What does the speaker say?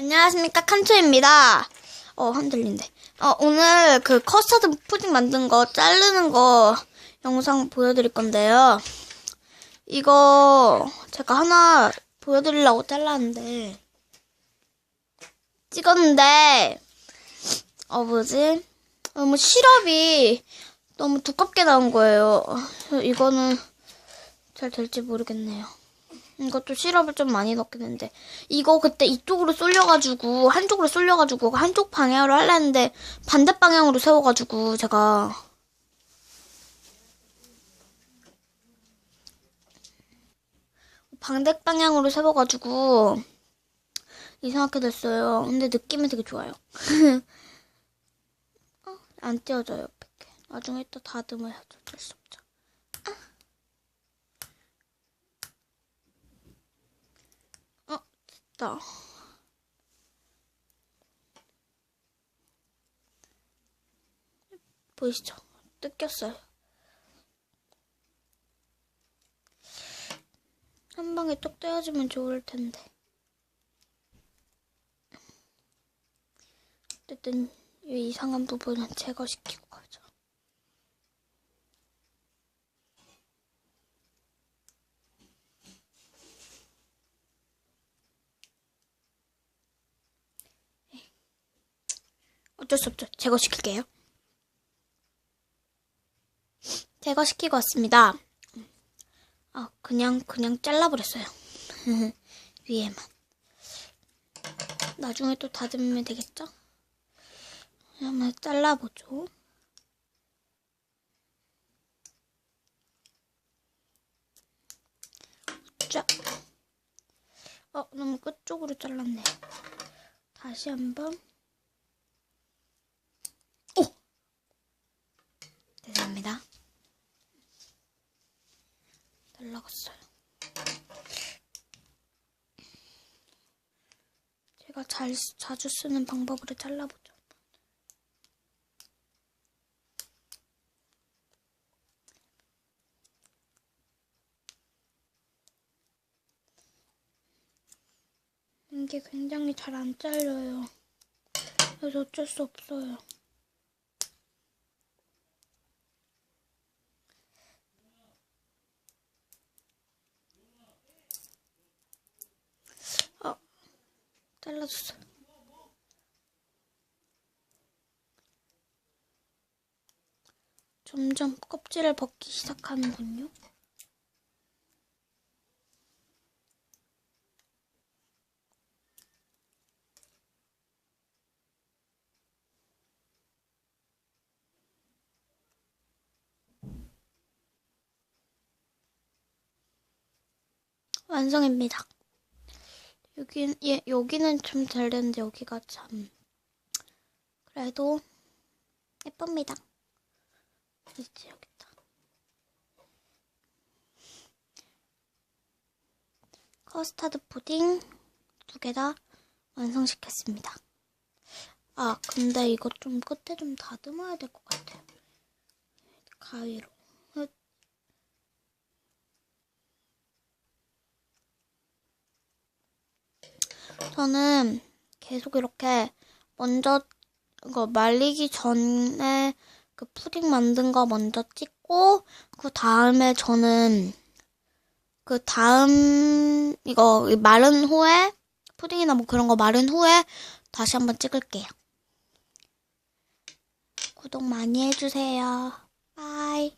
안녕하십니까 칸초입니다. 어 흔들린데. 어 오늘 그 커스터드 푸딩 만든 거 자르는 거 영상 보여드릴 건데요. 이거 제가 하나 보여드리려고 잘랐는데 찍었는데 어 뭐지? 너무 시럽이 너무 두껍게 나온 거예요. 이거는 잘 될지 모르겠네요. 이것도 시럽을 좀 많이 넣긴 했는데 이거 그때 이쪽으로 쏠려가지고 한쪽으로 쏠려가지고 한쪽 방향으로 하려 했는데 반대 방향으로 세워가지고 제가 반대 방향으로 세워가지고 이상하게 됐어요. 근데 느낌이 되게 좋아요. 어, 안 띄워져요. 이렇게. 나중에 또 다듬어야죠. 어쩔 수 없죠. 어, 됐다. 보이시죠? 뜯겼어요. 한 방에 뚝 떼어주면 좋을 텐데. 어쨌든 이 이상한 부분은 제거시키고 가죠. 어쩔 수 없죠. 제거시킬게요. 제거시키고 왔습니다. 아, 그냥, 그냥 잘라버렸어요. 위에만. 나중에 또 다듬으면 되겠죠? 한번 잘라보죠. 쫙. 어, 너무 끝쪽으로 잘랐네. 다시 한번. 오! 죄송합니다. 날라갔어요. 제가 잘, 자주 쓰는 방법으로 잘라보죠. 이게 굉장히 잘 안 잘려요. 그래서 어쩔 수 없어요. 어, 잘라줬어. 점점 껍질을 벗기 시작하는군요. 완성입니다. 여기, 예, 여기는 좀잘 됐는데 여기가 참 그래도 예쁩니다. 이제 여기다. 커스터드 푸딩 두 개 다 완성시켰습니다. 아, 근데 이거 좀 끝에 좀 다듬어야 될 것 같아요. 가위로. 저는 계속 이렇게 먼저 이거 말리기 전에 그 푸딩 만든 거 먼저 찍고 그 다음에 저는 그 다음 이거 마른 후에 푸딩이나 뭐 그런 거 마른 후에 다시 한번 찍을게요. 구독 많이 해주세요. 바이.